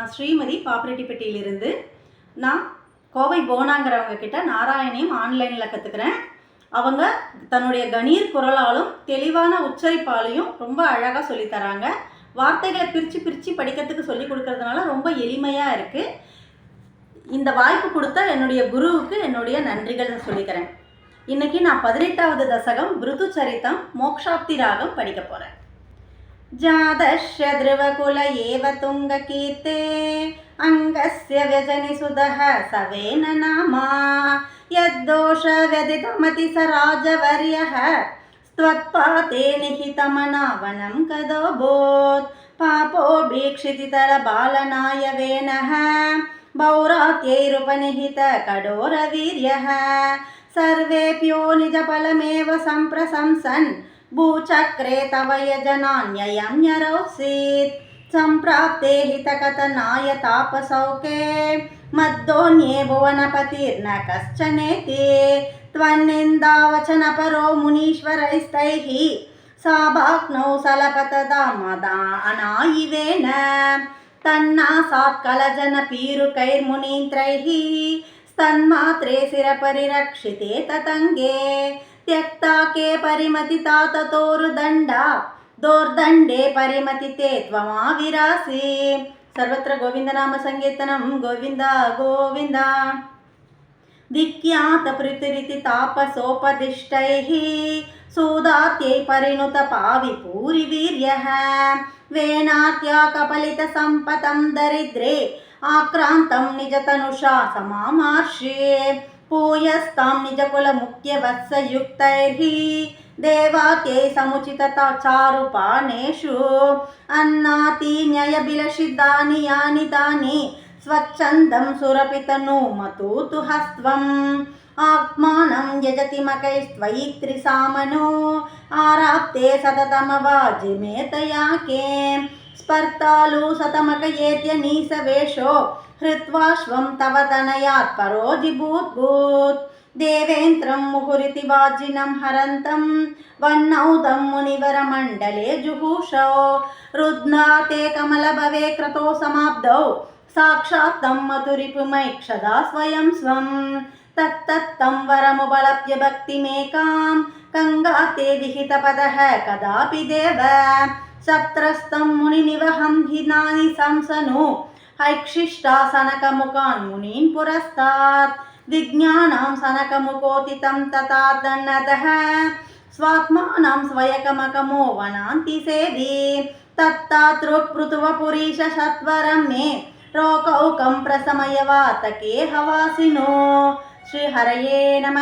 நான் ஸ்ரீமதி பாப்பிரெட்டிப்பட்டியிலிருந்து நான் கோவை போனாங்கிறவங்க கிட்ட நாராயணையும் ஆன்லைனில் கற்றுக்கிறேன் அவங்க தன்னுடைய கணீர் குரலாலும் தெளிவான உச்சரிப்பாலையும் ரொம்ப அழகாக சொல்லித் தராங்க. வார்த்தைகளை பிரித்து பிரித்து படிக்கிறதுக்கு சொல்லி கொடுக்கறதுனால ரொம்ப எளிமையாக இருக்குது இந்த வாய்ப்பு கொடுத்த என்னுடைய குருவுக்கு என்னுடைய நன்றிகள் சொல்லிக்கிறேன். இன்றைக்கி நான் பதினெட்டாவது தசகம் பிருது சரித்தம் மோக்ஷாப்தி ராகம் படிக்க போகிறேன் जातस्य ध्रुवकुल एव तुङ्गकीर्ते अङ्गस्य व्यजनिसुधः सवेन नामा यद्दोषव्यदितमति स राजवर्यः त्वत्पाते निहितमनावनं कदोबोत् पापो भीक्षितितरबालनायवेनः भौरात्यैरुपनिहितकडोरवीर्यः सर्वेभ्यो निजफलमेव सम्प्रशंसन् भूचक्रे तव यजनान्ययं न्यरोसीत् सम्प्राप्ते हितकथनाय तापसौके मद्दोन्ये भुवनपतिर्न कश्चनेति त्वन्निन्दावचनपरो मुनीश्वरैस्तैः साभाग्नौ सलपतदा मदा अनायिवेन तन्नासात्कलजनपीरुकैर्मुनीन्द्रैः स्तन्मात्रे शिरपरिरक्षिते ततङ्गे త్యక్తాకే పరిమతి తాతతోరు దండ దోర్దండే పరిమతి తే త్వమా విరాసి సర్వత్ర గోవిందనామ సంకీర్తనం గోవింద గోవింద దిఖ్యాత పృథురితి తాపసోపదిష్టై సూదాత్యై పరిణుత పావి పూరి వీర్య వేణాత్యా కపలిత సంపతం దరిద్రే ఆక్రాంతం నిజతనుషా సమామార్షే పూయస్తాం నిజకుల ముఖ్య వత్సయుక్తైర్హి. దేవాతే సముచితత చారు పానేషు అన్నాతి న్యయభిలషిదాని యాని దాని స్వచ్ఛందం సురపితను మతూతు హస్వం ఆత్మానం యజతి మకైస్త్వయి త్రిసామను ఆరాప్తే సతతమవాజిమేతయాకే స్పర్తాలు సతమకయేత్య నీసవేషో హృత్వాశ్వం తవ తనయాత్పరో జిభూద్భూత్ దేవేంద్రం ముహురితి వాజినం హరంతం వన్నౌదం మునివరమండలే జుహూషో. రుద్నాతే కమలభవే క్రతో సమాప్దౌ సాక్షాత్తం మధురిపుమైక్షదా స్వయం స్వం. తత్తత్తం వరముపలభ్య భక్తిమేకాం కంగాతే విహితపద కదాపి దేవ. సత్రస్తం ముని నివహం హినాని సంసను హైక్షిష్టాసనకముఖాన్ మునీన్ పురస్తాత్ దిజ్ఞానాం సనకముకోతితం తతాదన్నద స్వాత్మానం స్వయకమకమో వనాంతి సేది తత్తాతృక్పృతువపురీష సత్వరం మే రోకౌకం ప్రసమయవాతకే హవాసినో శ్రీహరయే నమ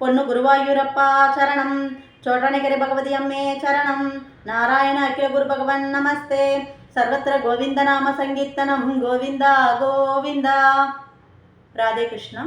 పొన్ను గురువాయూరప్ప చరణం చోటణగిరి భగవతి అమ్మే చరణం నారాయణ అఖిల గురు భగవన్ నమస్తే సర్వత్ర గోవిందనామ సంకీర్తనం గోవింద గోవింద రాధే కృష్ణ